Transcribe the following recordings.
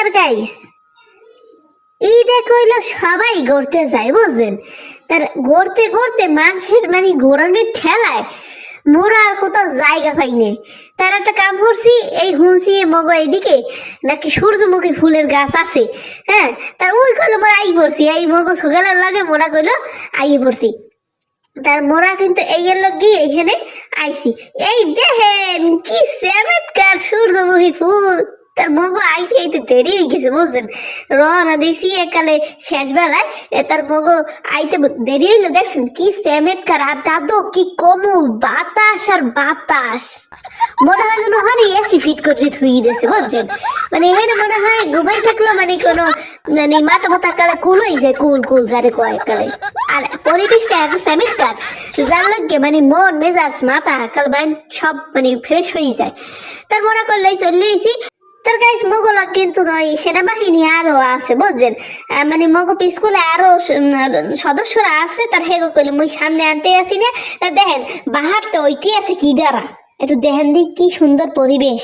তার গাইস ঈদে কইলো সবাই ঘুরতে যায়, বুঝছেন? তার ঘুরতে ঘুরতে মানুষের মানে ঘোরানোর ঠেলায় মোরা আর কোথাও জায়গা পাইনি তার একটা কাম করছি, এই হুঁসি মগ এইদিকে নাকি সূর্যমুখী ফুলের গাছ আছে হ্যাঁ? তার ওই কইলো মোরা আই পড়ছি, এই মগ সকালের লাগে মোরা কইলো আই পড়ছি। তার মোরা কিন্তু এই এর গিয়ে এখানে আইছি। এই দেখেন কি চমৎকার সূর্যমুখী ফুল! তার মগ আইতে আইতে দেরি হয়ে গেছে, বুঝছেন? রওনা দিছি একালে শেষ বেলায় তার মগ আইতে দেরি হইল, দেখছেন? কি চমৎকার আর দাদু, কি কমু বাতাস আর বাতাস। মনে হয় যেন হারি এসি ফিট করে থুই দিয়েছে, বুঝছেন? মানে এখানে মনে হয় ঘুমাই থাকল মানে কোনো মানে মাথা মাথা কালে কুল হয়ে যায়, কুল কুল যারে কয় কালে আর পরিবেশটা এত চমৎকার যার লাগে মানে মন, মেজাজ, মাথা, কাল বাইন সব মানে ফ্রেশ হয়ে যায়। তার মনে করলে চলে এসি তার গাইস মোগল কিন্তু ওই সেনাবাহিনী আরও আছে, বুঝছেন? মানে মগো স্কুলে আরও সদস্যরা আছে, তার হেগো কইলে, মুই সামনে আনতে আসি না। দেখেন, বাহার তো ওই কি আছে কি দ্বারা? একটু দেখেন দিক কি সুন্দর পরিবেশ।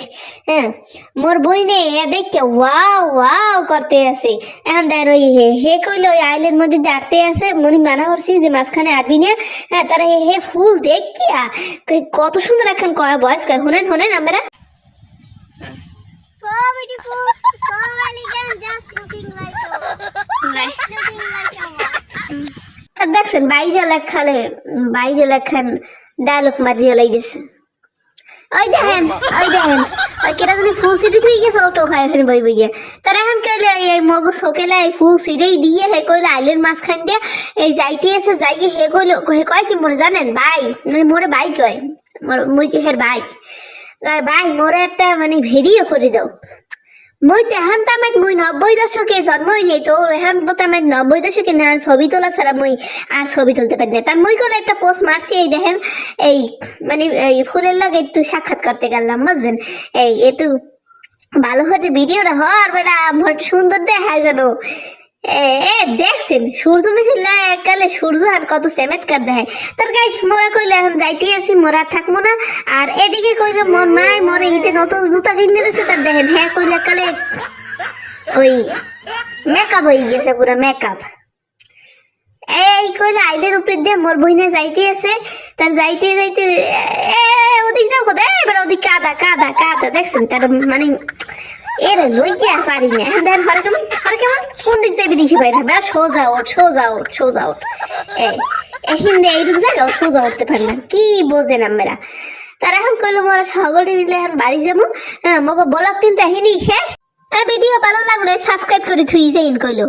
হ্যাঁ মোর বই নে দেখতে ওয়াও ওয়াও করতে আছে। এখন দেখেন ওই হে হে কইলো, ওই আইলের মধ্যে ডাকতে আছে। মনি মানা করছি যে মাঝখানে আটবি না। হ্যাঁ তারা হে হে ফুল দেখ কি কত সুন্দর এখন কয় বয়স কয় শুনেন শুনেন আমরা। So beautiful, so elegant, just looking like a looking like a what? আর দেখছেন বাইরে লেখালে বাইরে লেখান ডায়লগ মারিয়ে লাইতেছে ওই দেখেন ওই দেখেন ওই কেটা যদি ফুল সিটি তুই গেছে ওটো খাই ফেন বই বইয়ে তারা এখন কইলে এই- এই মগ সকেলা এই ফুল সিটেই দিয়ে হে কইলে আইলের মাঝখান দিয়ে এই যাইতে এসে যাইয়ে হে কইলো হে কয় কি মোরে জানেন ভাই মানে মোরে ভাই কয় মোর মুই কি হের ভাই কয় ভাই, মোরে একটা মানে ভিডিও করে দাও। মই তেহান তামাইত মই নব্বই দশকে জন্মই নেই, তো এহান তামাইত নব্বই দশকে না ছবি তোলা ছাড়া মই আর ছবি তুলতে পারি না। তার মই কোনো একটা পোস্ট মারছি, এই দেখেন, এই মানে এই ফুলের লাগে একটু সাক্ষাৎ করতে গেলাম, বুঝছেন? এই একটু ভালো হচ্ছে ভিডিওটা হওয়ার বেটা সুন্দর দেখায় জানো। দেখছেন সূর্যমুখী একালে সূর্য আর কত চমৎকার দেখায় তার গাইস মোরা কইলে, এখন যাইতে আছি, মোরা থাকব না। আর এদিকে কইলে, মোর মাই মোরে ঈদে নতুন জুতা কিনে দিয়েছে তার দেখেন হ্যাঁ কইলে ওই মেকআপ হয়ে গেছে, পুরো মেকআপ এই কইলে, আইলের উপরে দিয়ে মোর বইনে যাইতে আছে। তার যাইতে যাইতে এ ওদিক যাও কোথায় এবার ওদিক কাদা কাদা কাদা, দেখছেন, তার মানে এর লইয়া পারি না। দেন পারে কেমন, আর কেমন? কোন দিক যাবি দিছি পাই না। সোজা ওঠ সোজা ওঠ সোজা ওঠ হিন্দে এইটুকু সোজা উঠতে পারি না। কি বোঝেন আমরা তার এখন কইলো, মোরা সকলে মিলে এখন বাড়ি যাব। হ্যাঁ মগো বলক কিন্তু এহিনি শেষ। ভিডিও ভালো লাগলে সাবস্ক্রাইব করে থুই যাইন কইলো।